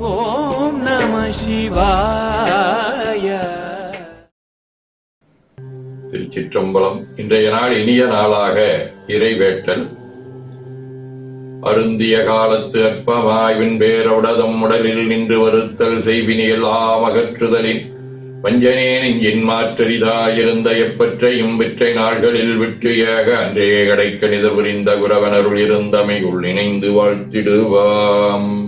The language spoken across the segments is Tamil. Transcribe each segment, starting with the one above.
ஓம் நம சிவாய. திருச்சிற்றம்பலம் இன்றைய நாள் இனிய நாளாக இறைவேட்டல். அருந்திய காலத்து அற்பமாய்வின் பேரவுடதம் உடலில் நின்று வருத்தல் செய்வினியல் ஆமகற்றுதலின். வஞ்சனே நெஞ்சின் மாற்றரிதாயிருந்த எப்பற்றையும் விற்றை நாள்களில் விட்டு ஏக அன்றே கடைக்கணித புரிந்த குரவனருள் இருந்தமை உள் இணைந்து வாழ்த்திடுவாம்.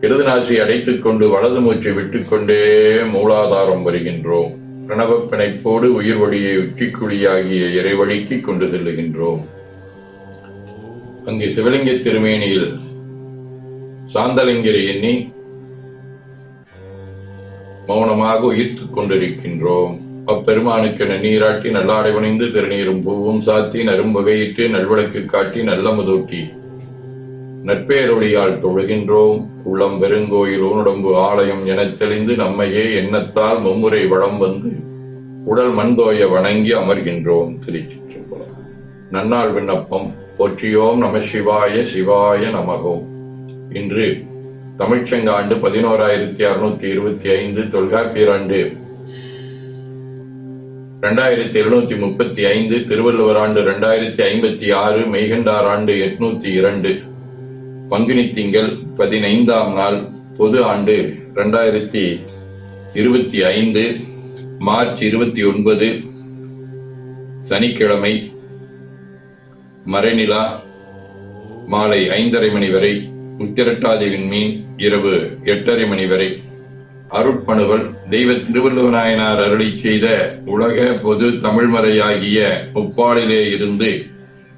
இடது நாசி அடைத்துக் கொண்டு வலது மூச்சை விட்டுக்கொண்டே மூலாதாரம் வருகின்றோம். பிரணவப் பிணைப்போடு உயிர் வழியை உச்சிக்குழியாகிய இறைவழிக்கு கொண்டு செல்லுகின்றோம். அங்கு சிவலிங்க திருமேனியில் சாந்தலிங்கரை எண்ணி மௌனமாக உயிர்த்து கொண்டிருக்கின்றோம். அப்பெருமானுக்கு நன்னீராட்டி நல்லாடை பணிந்து திருநீரும் பூவும் சாத்தி நரும்பகையிட்டு நல்வடக்கு காட்டி நல்ல முதூட்டி நட்பேரொழியால் தொழுகின்றோம். உள்ளம் பெருங்கோயில் ஊனுடம்பு ஆலயம் எனத் தெளிந்து நம்மையே எண்ணத்தால் மும்முறை வளம் வந்து உடல் மண்தோய வணங்கி அமர்கின்றோம். திருச்சிற்றம்பலம். நன்னாள் விண்ணப்பம். போற்றியோம் நம சிவாய சிவாய நமகோம். இன்று தமிழ்ச்சங்காண்டு பதினோராயிரத்தி அறுநூத்தி இருபத்தி ஐந்து தொல்காப்பியராண்டு ரெண்டாயிரத்தி எழுநூத்தி முப்பத்தி ஐந்து திருவள்ளுவர் ஆண்டு ரெண்டாயிரத்தி ஐம்பத்தி ஆறு மெய்கண்டார் ஆண்டு எட்நூத்தி இரண்டு. பங்குனி திங்கள் பதினைந்தாம் நாள் பொது ஆண்டு இரண்டாயிரத்தி இருபத்தி ஐந்து மார்ச் இருபத்தி ஒன்பது சனிக்கிழமை மறைநிலா மாலை ஐந்தரை மணி வரை உத்திரட்டாதேவின் மீன் இரவு எட்டரை மணி வரை. அருட்பணுவல் தெய்வ திருவள்ளுவநாயனார் அருளி செய்த உலக பொது தமிழ்மறையாகிய முப்பாளிலே இருந்து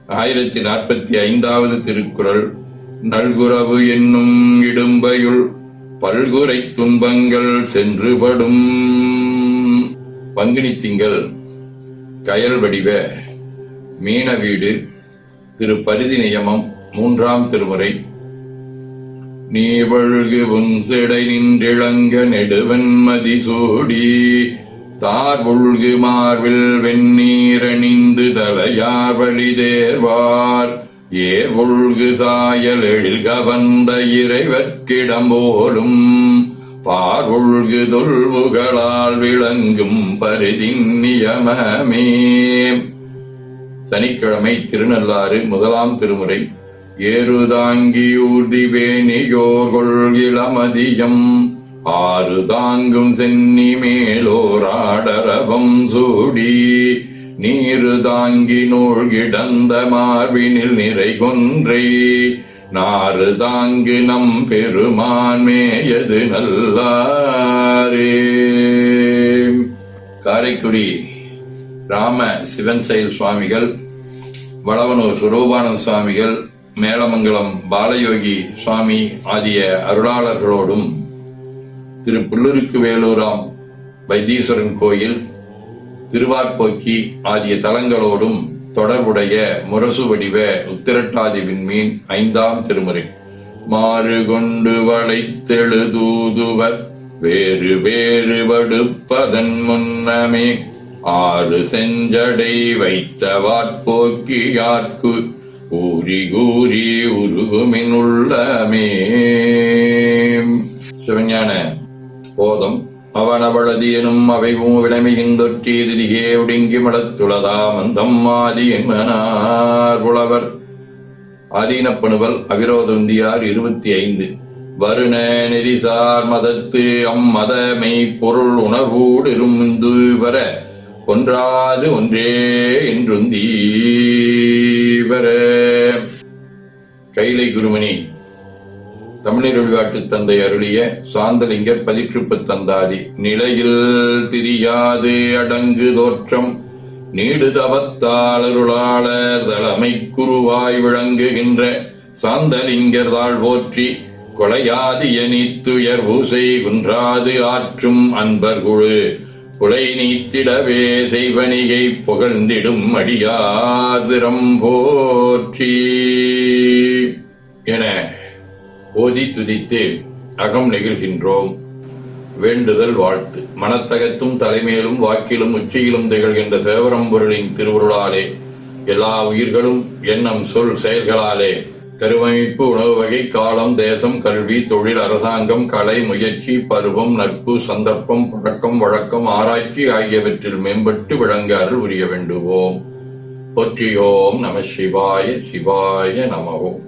ஆயிரத்தி நாற்பத்தி ஐந்தாவது திருக்குறள் நல்குறவு என்னும் இடும்பையுள் பல்குறை துன்பங்கள் சென்றுபடும். பங்குனி திங்கள் கயல் வடிவ மீன வீடு திரு பரிதி நியமம் மூன்றாம் திருமுறை. நீவழ்கு உன்சிடை நெடுவன் நெடுவன்மதி தார் தார்வுழ்கு மார்பில் வெந்நீரணிந்து தலையார் வழி தேர்வார் ஏர்வுழ்கு சாயல் எழில் கவந்த இறைவற்கிடம் போலும் பார்வுழ்கு தொல்புகளால் விளங்கும் பரிதின் நியமமே. சனிக்கிழமை திருநள்ளாறு முதலாம் திருமுறை ஏறுதாங்கி ஊர்தி வேணியோர்கொள் ஆறு தாங்கும் சென்னி மேலோர் சூடி நீரு தாங்கி நூல் கிடந்த மார்பினில் நிறை கொன்றை. நாறு தாங்கு நம் பெருமான் மேயது நல்லாரே. காரைக்குடி ராம சிவன் செயல் சுவாமிகள் வளவனூர் சுரூபானந்த சுவாமிகள் மேலமங்கலம் பாலயோகி சுவாமி ஆகிய அருளாளர்களோடும் திரு புல்லுருக்கு வேலூராம் வைத்தீஸ்வரன் கோயில் திருவார்போக்கி ஆகிய தலங்களோடும் தொடர்புடைய முரசு வடிவ உத்திரட்டாதி விண்மீன் ஐந்தாம் திருமுறை. மாறு கொண்டு வளைத்தெழுதூதுவர் வேறு வேறு வடுப்பதன் முன்னமே. ஆறு செஞ்சடை வைத்த வாட்போக்கியார்க்கு ஊரி கூறி உருகுமின் உள்ளமே. சிவஞான போதம் அவன் எனும் அவைவும் விடமையின்றொற்றி திரிகே ஒடுங்கி மடத்துளதா மந்தம் ஆதி புலவர் ஆதீனப்பணுவல் அவிரோதந்தியார் இருபத்தி ஐந்து வருண நெறிசார் மதத்து அம்மதமை பொருள் உணர்வோடு இருந்து வர ஒன்றாது ஒன்றே என்றுந்தீவர. கைலை குருமணி தமிழர் வழிபாட்டு தந்தை அருளிய சாந்தலிங்கர் பதிற்றுப்பு தந்தாதி. நிலையில் திரியாது அடங்கு தோற்றம். நீடுதவத்தாளருளாளர் தலைமை குருவாய் விளங்குகின்ற சாந்தலிங்கர் தாழ் போற்றி கொலையாது எனித்துயர் பூசை குன்றாது ஆற்றும் அன்பர் குழு. குலை நீத்திடவே செய்வனிகை புகழ்ந்திடும் அடியாதிரம் போற்றி. என ஓதி துதித்து அகம் நெகிழ்கின்றோம். வேண்டுதல் வாழ்த்து. மனத்தகத்தும் தலைமையிலும் வாக்கிலும் உச்சியிலும் திகழ்கின்ற சேவரம்பொருளின் திருவுருளாலே எல்லா உயிர்களும் எண்ணம் சொல் செயல்களாலே கருவமைப்பு உணவு வகை காலம் தேசம் கல்வி தொழில் அரசாங்கம் கலை முயற்சி பருவம் நட்பு சந்தர்ப்பம் பழக்கம் வழக்கம் ஆராய்ச்சி ஆகியவற்றில் மேம்பட்டு விளங்க அருள் உரிய வேண்டுவோம். போற்றியோம் நம சிவாய சிவாய நமவோம்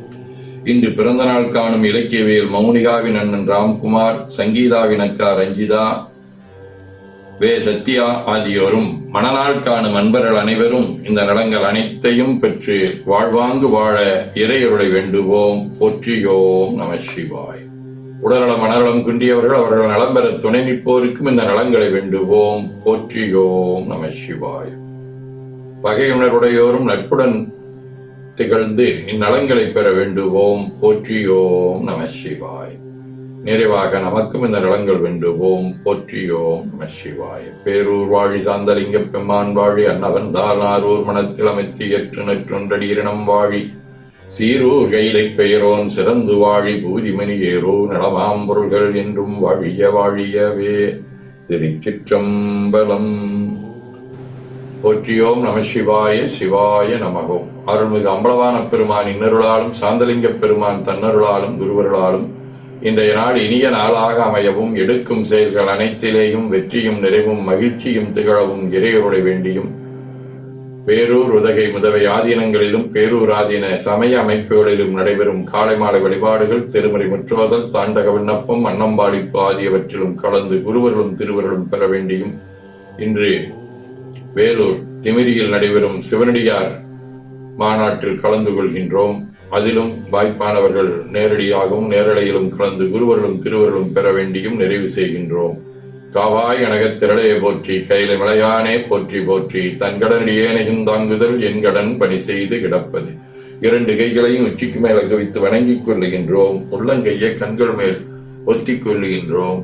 இன்று பிறந்த நாள் காணும் இலக்கியவியல் மௌனிகாவின் அண்ணன் ராம்குமார் சங்கீதாவின் அக்கா ரஞ்சிதா வே. சத்யா ஆகியோரும் மணநாள் காணும் அன்பர்கள் அனைவரும் இந்த நலங்கள் அனைத்தையும் பெற்று வாழ்வாங்கு வாழ இறையருளை வேண்டுவோம். போற்றியோம் நம சிவாய். உடல்நலம் மனநலம் குன்றியவர்கள் அவர்கள் நலம் பெற துணை நிற்போருக்கும் இந்த நலங்களை வேண்டுவோம். போற்றியோம் நம சிவாய். பகையுணர்வுடையோரும் நட்புடன் திகழ்ந்து இந்நலங்களை பெற வேண்டுவோம். போற்றியோம் நம சிவாய். நிறைவாக நமக்கும் இந்த நலங்கள் வேண்டுவோம். போற்றியோம் நம சிவாய். பேரூர் வாழி சாந்தலிங்க பெம்மான் வாழி அன்னவன் தானாரூர் மனத்தில் அமைத்து எற்று நற்றொன்றடியினம் வாழி. சீரூர் கைலை பெயரோன் சிறந்து வாழி பூதிமணி ஏறோ நலமாம்பொருள்கள் என்றும் வாழிய வாழியவே. திருச்சிற்றம்பலம் போற்றியோம் நம சிவாய சிவாய நமகோம் அருள்மிகு அம்பலவான பெருமான் இன்னருளாலும் சாந்தலிங்க பெருமான் தன்னருளாலும் குருவருளாலும் இன்றைய நாள் இனிய நாளாக அமையவும் எடுக்கும் செயல்கள் அனைத்திலேயும் வெற்றியும் நிறைவும் மகிழ்ச்சியும் திகழவும் இறையோட வேண்டியும். பேரூர் உதகை முதவை ஆதீனங்களிலும் பேரூர் ஆதீன சமய அமைப்புகளிலும் நடைபெறும் காலை மாலை வழிபாடுகள் திருமறை முற்றோதல் தாண்டக விண்ணப்பம் அன்னம்பாடிப்பு ஆகியவற்றிலும் கலந்து குருவர்களும் திருவர்களும் பெற வேண்டியும் இன்று வேலூர் திமிரியில் நடைபெறும் சிவனடியார் மாநாட்டில் கலந்து கொள்கின்றோம். அதிலும் வாய்ப்பானவர்கள் நேரடியாகவும் நேரலையிலும் கலந்து குருவர்களும் திருவர்களும் பெற வேண்டியும் நிறைவு செய்கின்றோம். காவாய் அனகத் திரளையை போற்றி கையில விளையானே போற்றி போற்றி தன் கடனடியேனையும் தாங்குதல் என் கடன் பணி செய்து கிடப்பது. இரண்டு கைகளையும் உச்சிக்கு மேல குவித்து வணங்கிக் கொள்ளுகின்றோம். உள்ளங்கையை கண்கள் மேல் ஒத்திக் கொள்ளுகின்றோம்.